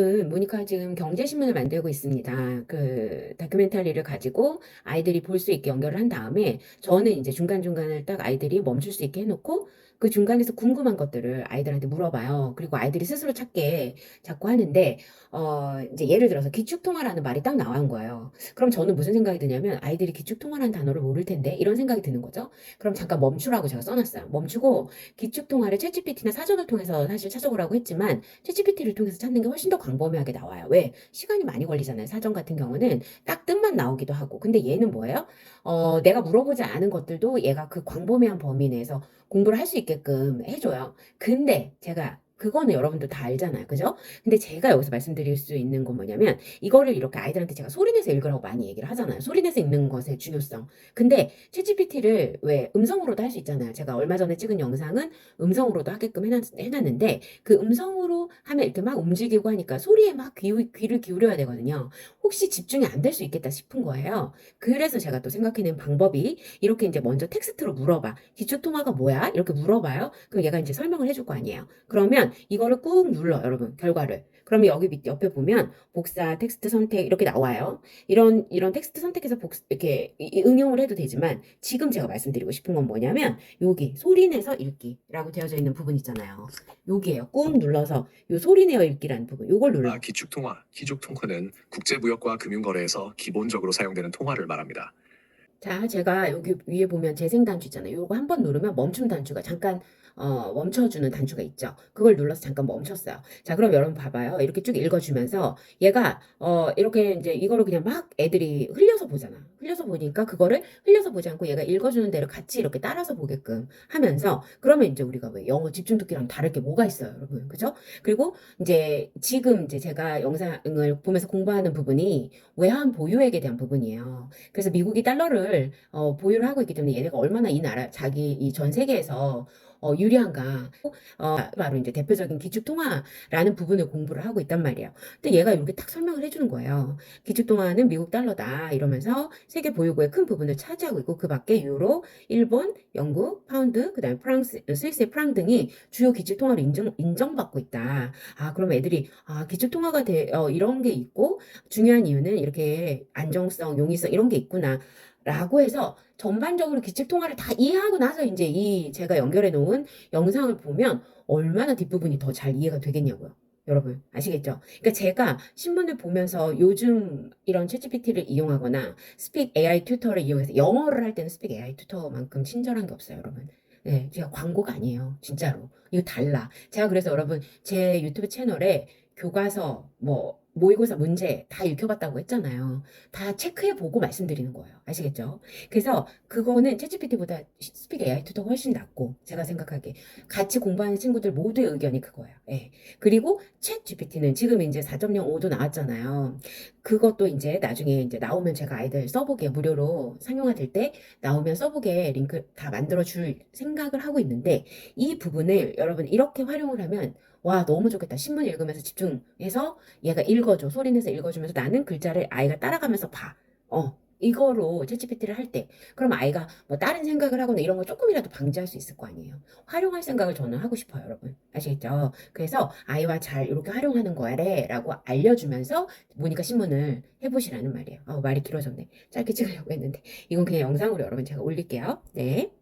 그 모니카 지금 경제신문을 만들고 있습니다. 그 다큐멘터리를 가지고 아이들이 볼 수 있게 연결을 한 다음에 저는 이제 중간중간을 딱 아이들이 멈출 수 있게 해놓고 그 중간에서 궁금한 것들을 아이들한테 물어봐요. 그리고 아이들이 스스로 찾게 자꾸 하는데 어 이제 예를 들어서 기축통화라는 말이 딱 나온 거예요. 그럼 저는 무슨 생각이 드냐면 아이들이 기축통화라는 단어를 모를 텐데 이런 생각이 드는 거죠. 그럼 잠깐 멈추라고 제가 써놨어요. 멈추고 기축통화를 챗GPT나 사전을 통해서 사실 찾아보라고 했지만 챗GPT를 통해서 찾는 게 훨씬 더 광범위하게 나와요. 왜? 시간이 많이 걸리잖아요. 사전 같은 경우는 딱 뜻만 나오기도 하고. 근데 얘는 뭐예요? 어, 내가 물어보지 않은 것들도 얘가 그 광범위한 범위 내에서 공부를 할 수 있게 끔 해줘요. 근데 제가 그거는 여러분들 다 알잖아요. 그죠? 근데 제가 여기서 말씀드릴 수 있는 건 뭐냐면 이거를 이렇게 아이들한테 제가 소리내서 읽으라고 많이 얘기를 하잖아요. 소리내서 읽는 것의 중요성. 근데 챗GPT를 왜 음성으로도 할 수 있잖아요. 제가 얼마 전에 찍은 영상은 음성으로도 하게끔 해놨, 해놨는데 그 음성으로 하면 이렇게 막 움직이고 하니까 소리에 막 귀, 귀를 기울여야 되거든요. 혹시 집중이 안 될 수 있겠다 싶은 거예요. 그래서 제가 또 생각해낸 방법이 이렇게 이제 먼저 텍스트로 물어봐. 기초통화가 뭐야? 이렇게 물어봐요. 그럼 얘가 이제 설명을 해줄 거 아니에요. 그러면 이거를 꾹 눌러, 여러분, 결과를. 그러면 여기 밑 옆에 보면 복사, 텍스트 선택 이렇게 나와요. 이런 이런 텍스트 선택해서 복 이렇게 응용을 해도 되지만 지금 제가 말씀드리고 싶은 건 뭐냐면 여기 소리 내서 읽기라고 되어져 있는 부분 있잖아요. 여기에요. 꾹 눌러서 요 소리 내어 읽기라는 부분. 요걸 눌러. 아, 기축 통화, 기축 통화는 국제 무역과 금융 거래에서 기본적으로 사용되는 통화를 말합니다. 자, 제가 여기 위에 보면 재생 단추 있잖아요. 요거 한 번 누르면 멈춤 단추가 잠깐 어, 멈춰주는 단추가 있죠. 그걸 눌러서 잠깐 멈췄어요. 자, 그럼 여러분 봐봐요. 이렇게 쭉 읽어주면서 얘가 어, 이렇게 이제 이거를 그냥 막 애들이 흘려서 보잖아. 흘려서 보니까 그거를 흘려서 보지 않고 얘가 읽어주는 대로 같이 이렇게 따라서 보게끔 하면서 그러면 이제 우리가 왜 영어 집중 듣기랑 다를 게 뭐가 있어요, 여러분. 그죠? 그리고 이제 지금 이제 제가 영상을 보면서 공부하는 부분이 외환 보유액에 대한 부분이에요. 그래서 미국이 달러를 어, 보유를 하고 있기 때문에 얘네가 얼마나 이 나라 자기 이 전 세계에서 어, 유리한가 어, 바로 이제 대표적인 기축통화라는 부분을 공부를 하고 있단 말이에요. 근데 얘가 이렇게 딱 설명을 해주는 거예요. 기축통화는 미국 달러다 이러면서 세계 보유고의 큰 부분을 차지하고 있고 그 밖에 유로, 일본, 영국, 파운드, 그다음에 프랑스, 스위스의 프랑 등이 주요 기축통화로 인정 인정받고 있다. 아 그럼 애들이 아 기축통화가 돼, 어, 이런 게 있고 중요한 이유는 이렇게 안정성, 용이성 이런 게 있구나. 라고 해서 전반적으로 기축 통화를 다 이해하고 나서 이제 이 제가 연결해 놓은 영상을 보면 얼마나 뒷부분이 더 잘 이해가 되겠냐고요. 여러분 아시겠죠? 그러니까 제가 신문을 보면서 요즘 이런 챗GPT를 이용하거나 스픽 AI 튜터를 이용해서 영어를 할 때는 스픽 AI 튜터만큼 친절한 게 없어요, 여러분. 네, 제가 광고가 아니에요. 진짜로. 이거 달라. 제가 그래서 여러분 제 유튜브 채널에 교과서 뭐 모의고사 문제 다 읽혀봤다고 했잖아요. 다 체크해보고 말씀드리는 거예요. 아시겠죠? 그래서 그거는 챗GPT보다 스픽 AI 튜터가 훨씬 낫고 제가 생각하기에 같이 공부하는 친구들 모두의 의견이 그거예요. 예. 그리고 챗GPT는 지금 이제 4.05도 나왔잖아요. 그것도 이제 나중에 이제 나오면 제가 아이들 써보게 무료로 상용화 될 때 나오면 써보게 링크 다 만들어 줄 생각을 하고 있는데 이 부분을 여러분 이렇게 활용을 하면 와 너무 좋겠다. 신문 읽으면서 집중해서 얘가 읽어줘. 소리 내서 읽어주면서 나는 글자를 아이가 따라가면서 봐. 어. 이거로 챗GPT를 할 때, 그럼 아이가 뭐 다른 생각을 하거나 이런 걸 조금이라도 방지할 수 있을 거 아니에요. 활용할 생각을 저는 하고 싶어요, 여러분. 아시겠죠? 그래서 아이와 잘 이렇게 활용하는 거래 라고 알려주면서 모니까 신문을 해보시라는 말이에요. 어, 말이 길어졌네. 짧게 찍으려고 했는데. 이건 그냥 영상으로 여러분 제가 올릴게요. 네.